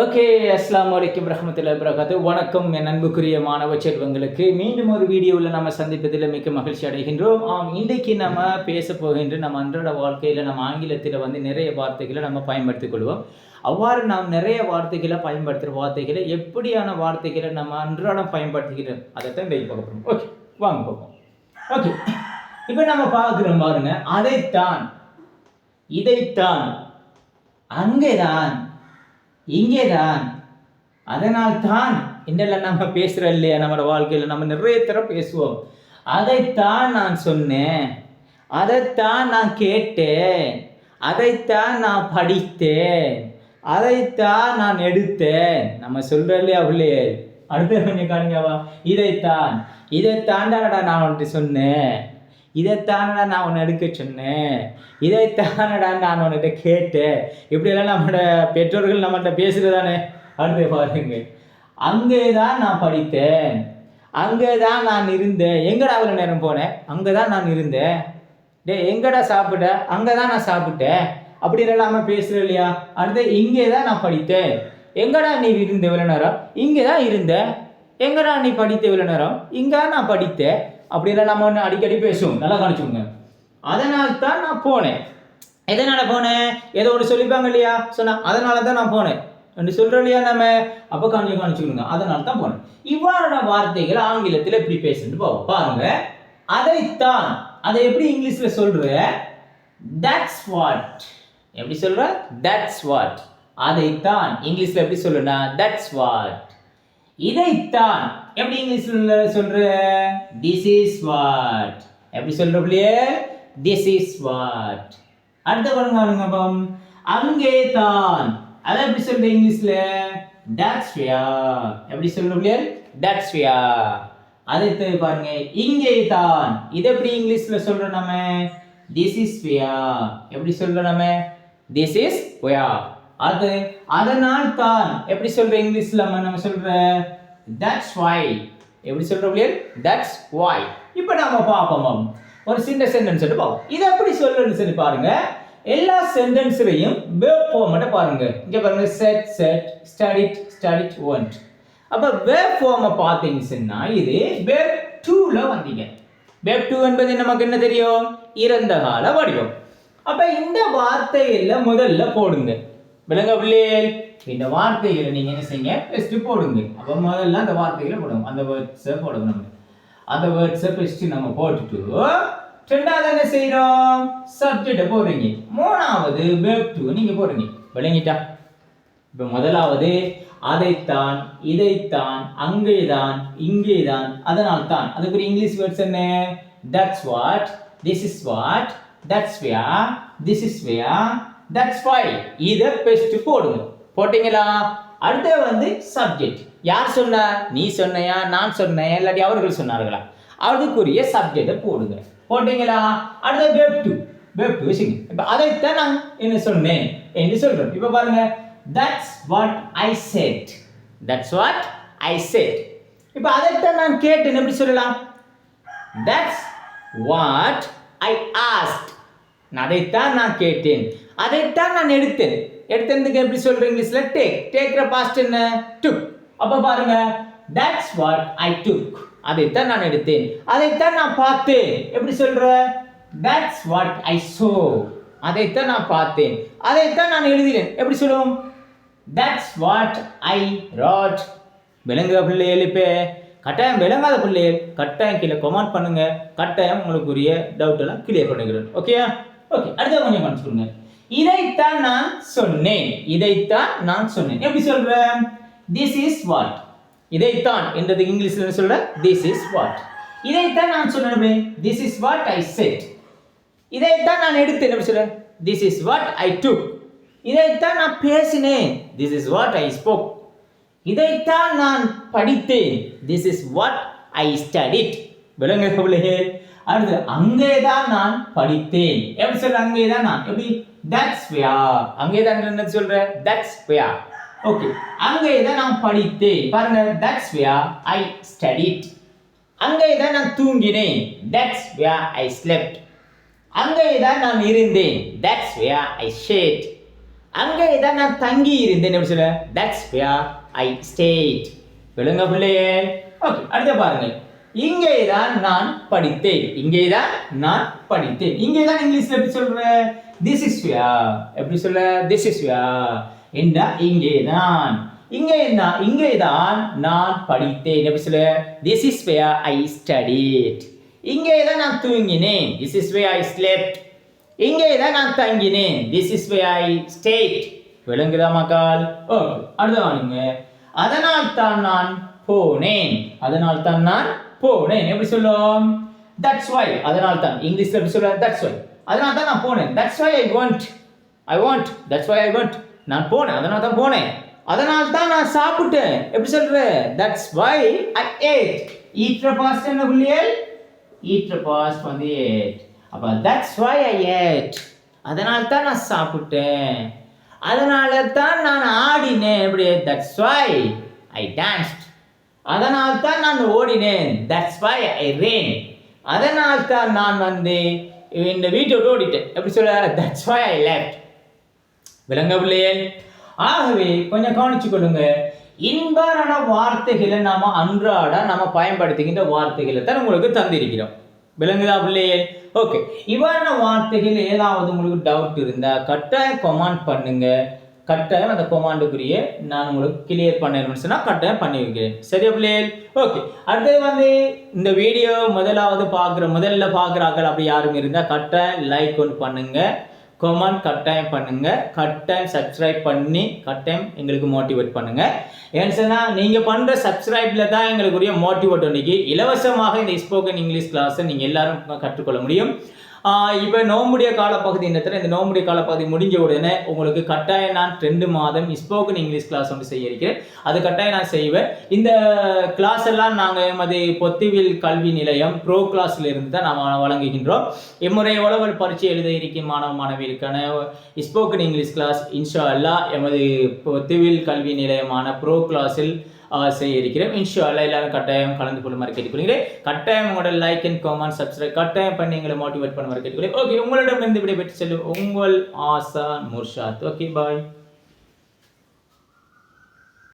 Okay அஸ்லாம் வலைக்கம் ரஹமத்துல வரகாத்து வணக்கம் என் அன்புக்குரிய மாணவ செல்வங்களுக்கு. மீண்டும் ஒரு வீடியோவில் நம்ம சந்திப்பதில் மிக்க மகிழ்ச்சி அடைகின்றோம். ஆம் இன்றைக்கு நம்ம பேச போகின்ற நம்ம அன்றாட வாழ்க்கையில் நம்ம ஆங்கிலத்தில் வந்து நிறைய வார்த்தைகளை நம்ம பயன்படுத்திக் கொள்வோம். அவ்வாறு நாம் நிறைய வார்த்தைகளை பயன்படுத்துகிற வார்த்தைகளை எப்படியான வார்த்தைகளை நம்ம அன்றாடம் பயன்படுத்துகிறோம் அதைத்தான் இன்றைக்கு பார்க்க போகிறோம் ஓகே வாங்க பார்ப்போம். ஓகே இப்போ நம்ம பார்க்குறோம் பாருங்க. அதைத்தான் இதைத்தான் அங்கேதான் இங்கேதான். அதனால் தான் என்னெல்லாம் நம்ம பேசுகிறோம் இல்லையா? நம்மளோட வாழ்க்கையில் நம்ம நிறைய தர பேசுவோம். அதைத்தான் நான் சொன்னேன். அதைத்தான் நான் கேட்டேன். அதைத்தான் நான் படித்தேன். அதைத்தான் நான் எடுத்தேன். நம்ம சொல்கிறோம் இல்லையா உள்ளே? அடுத்த கொஞ்சம் காணிங்கவா இதைத்தான். இதைத்தாண்டாடா நான் உன்ட்டு சொன்னேன். இதைத்தானடா நான் உன்னை எடுக்க சொன்னேன். இதைத்தானடா நான் உன்கிட்ட கேட்டேன். இப்படியெல்லாம் நம்மளோட பெற்றோர்கள் நம்மகிட்ட பேசுகிறதானே அடுத்து பாருங்க. அங்கே தான் நான் படித்தேன். அங்கே தான் நான் இருந்தேன். எங்கடா அவ்வளோ நேரம் போனேன்? அங்கே தான் நான் இருந்தேன். டே எங்கடா சாப்பிட்ட? அங்கே தான் நான் சாப்பிட்டேன். அப்படி இல்லாமல் பேசுகிற இல்லையா? அடுத்து இங்கே தான் நான் படித்தேன். எங்கடா நீ இருந்த இவ்வளோ நேரம்? இங்கே தான் இருந்தேன். எங்கடா நீ படித்த இவ்வளோ நேரம்? இங்கே நான் படித்தேன். அப்படின்ற நம்ம ஒன்று அடிக்கடி பேசுவோம். நல்லா கணிச்சுங்க அதனால தான் நான் போனேன். எதனால் போனேன்? ஏதோ ஒன்று சொல்லிப்பாங்க இல்லையா? சொன்னால் அதனால தான் நான் போனேன். என்று சொல்கிறோம் இல்லையா நம்ம? அப்போ காணிச்சு காணிச்சுக்கணுங்க அதனால தான் போனேன். இவ்வாறான வார்த்தைகள் ஆங்கிலத்தில் எப்படி பேசுன்னு போவோம் பாருங்க. அதைத்தான் அதை எப்படி இங்கிலீஷில் சொல்கிற தட்ஸ் வாட் எப்படி சொல்கிற தட்ஸ் வாட் அதைத்தான் இங்கிலீஷில் எப்படி சொல்லுனா தட்ஸ் வாட் இதைத்தான். எப்படி இங்கிலீஷ்ல சொல்ற? திஸ் இஸ் வாட் எப்படி சொல்ற பிள்ளையே? திஸ் இஸ் வாட் அடுத்த பாருங்க பாருங்க அங்கே தான் அதை எப்படி சொல்ற இங்கிலீஷ்ல? தட்ஸ் வியா எப்படி சொல்ற பிள்ளையே? தட்ஸ் வியா அதை பாருங்க இங்கே தான் இதை எப்படி இங்கிலீஷ்ல சொல்ற நம்ம திஸ் இஸ் வியா எப்படி சொல்ற நம்ம திஸ் இஸ் வியா அது அதனால் தான் எப்படி சொல்ற இங்கிலீஷ்ல நம்ம நம்ம சொல்ற? தட்ஸ் வை எப்படி சொல்ற பிள்ளைகள் தட்ஸ் வை இப்போ நாம பார்ப்போம் ஒரு சின்ன சென்டென்ஸ் எடுத்து பார்ப்போம். இதை எப்படி சொல்றேன்னு சொல்லி பாருங்க. எல்லா சென்டென்ஸ்லையும் வேர்ப் ஃபார்ம் பாருங்க. இங்க பாருங்க செட் செட் ஸ்டடிட் ஸ்டடிட் ஒன்ட் அப்ப வேர்ப் ஃபார்மை பார்த்தீங்கன்னா இது வேர்ப் டூல வந்தீங்க. வேர்ப் டூ என்பது நமக்கு என்ன தெரியும்? இறந்த கால வடிவம். அப்ப இந்த வார்த்தையில முதல்ல போடுங்க. விளங்க பிள்ளைகள் இந்த வார்த்தைகளை நீங்க என்ன செய்யுங்க? பெஸ்ட் போடுங்க. அப்ப முதல்ல அந்த வார்த்தைகளை போடுங்க. அந்த வேர்ட்ஸை போடுங்க நம்ம அந்த வேர்ட்ஸை பெஸ்ட் நம்ம போட்டுட்டு ரெண்டாவது என்ன செய்யறோம் சப்ஜெக்டை போடுறீங்க. மூணாவது வேர்ப் டூ நீங்க போடுறீங்க. விளங்கிட்டா? இப்ப முதலாவது அதைத்தான் இதைத்தான் அங்கேதான் இங்கேதான் அதனால் தான் அதுக்கு ஒரு இங்கிலீஷ் வேர்ட்ஸ் என்ன? That's what this is what that's where this is where that's why இதை பெஸ்ட் போடுங்க. போட்டீங்களா? அடுத்து வந்து சப்ஜெக்ட் யார் சொன்ன? நீ சொன்னையா? நான் சொன்னேன். இல்லாட்டி அவர்கள் சொன்னார்களா? அதுக்குரிய சப்ஜெக்டை போடுங்க. போட்டீங்களா? அடுத்த வெப் டூ வெப் டூ வச்சுங்க இப்போ அதைத்தான் நான் என்ன சொன்னேன் என்று சொல்கிறோம் இப்போ பாருங்க. That's what I said that's what I said இப்போ அதைத்தான் நான் கேட்டேன். எப்படி சொல்லலாம்? தட்ஸ் வாட் ஐ ஆஸ்ட் அதைத்தான் நான் கேட்டேன். அதைத்தான் நான் எடுத்தேன். எடுத்ததுக்கு எப்படி சொல்ற இங்கிலீஷ்ல? டேக் டேக்ற பாஸ்ட் என்ன? டுக் அப்ப பாருங்க. தட்ஸ் வாட் ஐ டுக் அதைத்தான் நான் எடுத்தேன். அதைத்தான் நான் பார்த்தேன். எப்படி சொல்ற? தட்ஸ் வாட் ஐ சோ அதைத்தான் நான் பார்த்தேன். அதைத்தான் நான் எழுதினேன். எப்படி சொல்லுவோம் தட்ஸ் வாட் ஐ ராட் விளங்குற பிள்ளைகள் இப்போ கட்டாயம் விளங்காத பிள்ளைகள் கட்டாயம் கீழே கமெண்ட் பண்ணுங்க. கட்டாயம் உங்களுக்குரிய டவுட் எல்லாம் கிளியர் பண்ணிக்கிறேன். ஓகே ஓகே அடுத்த கொஞ்சம் கவனிச்சுக்கோங்க இதைத்தான் நான் சொன்னேன். இதைத்தான் நான் சொன்னேன். எப்படி சொல்றேன் திஸ் இஸ் வாட் இதைத்தான். என்றது இங்கிலீஷ்ல சொல்ற? திஸ் இஸ் வாட் இதைத்தான் நான் சொன்னேன். This is what I said இதைத்தான் நான் எடுத்தேன். எப்படி சொல்றேன் this is what I took இதைத்தான் நான் பேசினேன். This is what I spoke இதைத்தான் நான் படித்தேன். This is what I studied விளங்க அடுத்து அங்கே தான் நான் படித்தேன். எப்படி சொல்ற? அங்கே தான் நான். எப்படி? தட்ஸ் வியா அங்கே தான் என்ன சொல்ற? தட்ஸ் வியா ஓகே அங்கே தான் நான் படித்தேன். பாருங்க தட்ஸ் வியா ஐ ஸ்டடிட் அங்கே தான் நான் தூங்கினேன். தட்ஸ் வியா ஐ ஸ்லெப்ட் அங்கே தான் நான் இருந்தேன். தட்ஸ் வியா ஐ ஷேட் அங்கே தான் நான் தங்கி இருந்தேன். எப்படி சொல்ல தட்ஸ் வேர் ஐ ஸ்டேட் விழுங்க பிள்ளையே. ஓகே அடுத்த பாருங்கள். இங்கேதான் நான் படித்தேன். இங்கேதான் நான் படித்தேன். இங்கேதான் இங்கிலீஷ்ல எப்படி சொல்ற? திஸ் இஸ் வியா எப்படி சொல்ல திஸ் இஸ் வியா என்ன? இங்கேதான். இங்கே தான் இங்கேதான் நான் படித்தேன். எப்படி சொல்ல this is where I studied இங்கே தான் நான் தூங்கினேன். This is way I slept இங்கே தான் நான் தங்கினேன். This is way I stayed விளங்குதா மக்கள்? ஓகே அடுத்த வாங்க அதனால் தான் நான் போனேன். அதனால் தான் நான் போனேன் எப்படி சொல்லுவோம் தட்ஸ் வை அதனால் தான் இங்கிலீஷ்ல எப்படி சொல்ல தட்ஸ் வை அதனால் தான் நான் போனேன். That's why I want I want that's why I want நான் போனேன். அதனால் தான் போனேன். அதனால் தான் நான் சாப்பிட்டேன். எப்படி சொல்ற? தட்ஸ் வை ஐ ஏட் ஈட்ற பாஸ்ட் என்ன புள்ளியல்? ஈட்ற பாஸ்ட் வந்து ஏட் அப்போ தட்ஸ் வை ஐ ஏட் அதனால் தான் நான் சாப்பிட்டேன். அதனால தான் நான் ஆடினேன். எப்படி? தட்ஸ் வை ஐ டான்ஸ்ட் அதனால் தான் நான் ஓடினேன். தட்ஸ் வை ஐ ரேன் அதனால் தான் நான் வந்து இந்த வீட்டை விட்டு ஓடிட்டேன். எப்படி சொல்கிறார் தட்ஸ் வை ஐ லெஃப்ட் விளங்க பிள்ளையே. ஆகவே கொஞ்சம் கவனிச்சு கொள்ளுங்க. இன்பாரான வார்த்தைகளை நாம் அன்றாட நம்ம பயன்படுத்துகின்ற வார்த்தைகளை தான் உங்களுக்கு தந்திருக்கிறோம். விளங்குதா பிள்ளையே? ஓகே இவ்வாறான வார்த்தைகள் ஏதாவது உங்களுக்கு டவுட் இருந்தால் கட்டாயம் கொமாண்ட் பண்ணுங்கள் கட்டாயம் அந்த கொமாண்டுக்குரிய நான் உங்களுக்கு கிளியர் பண்ணணும்னு சொன்னால் கட்டாயம் பண்ணி வைக்கிறேன் சரியா பிள்ளைகள் ஓகே அடுத்தது வந்து இந்த வீடியோ முதலாவது பார்க்குற முதல்ல பார்க்குறாக்கள் அப்படி யாரும் இருந்தால் கட்டாயம் லைக் ஒன்று பண்ணுங்க. கொமெண்ட் கட்டாயம் பண்ணுங்க. கட்டாயம் சப்ஸ்கிரைப் பண்ணி கட்டாயம் எங்களுக்கு மோட்டிவேட் பண்ணுங்க. ஏன்னு சொன்னால் நீங்கள் பண்ணுற சப்ஸ்கிரைப்ல தான் எங்களுக்குரிய மோட்டிவேட் இன்னைக்கு இலவசமாக இந்த ஸ்போக்கன் இங்கிலீஷ் கிளாஸை நீங்கள் எல்லாரும் கற்றுக்கொள்ள முடியும். இப்போ நோம்புடைய காலப்பகுதி நேரத்தில் இந்த நோம்புடைய காலப்பகுதி முடிஞ்ச உடனே உங்களுக்கு கட்டாயம் நான் ரெண்டு மாதம் ஸ்போக்கன் இங்கிலீஷ் கிளாஸ் ஒன்று செய்ய இருக்கிறேன். அது கட்டாயம் நான் செய்வேன். இந்த கிளாஸ் எல்லாம் நாங்கள் எமது பொத்திவில் கல்வி நிலையம் ப்ரோ கிளாஸ்ல இருந்து தான் நாம் வழங்குகின்றோம். இம்முறை உளவல் பரீட்சை எழுத இருக்கும் மாணவ மாணவிகளுக்கான ஸ்போக்கன் இங்கிலீஷ் கிளாஸ் இன்ஷா அல்லா எமது பொத்திவில் கல்வி நிலையமான ப்ரோ கிளாஸில் செய்ய இருக்கிறோம் இன்ஷா எல்லாரும் கட்டாயம் கலந்து கொள்ளுமாறு கேட்டுக்கொள்கிறேன் கட்டாயம் உங்களோட லைக் அண்ட் கமெண்ட் சப்ஸ்கிரைப் கட்டாயம் பண்ணி எங்களை மோட்டிவேட் பண்ணுமாறு கேட்டுக்கொள்கிறேன் ஓகே உங்களிடம் இருந்து விடைபெற்று செல்லும் உங்கள் ஆசா முர்ஷாத். Okay bye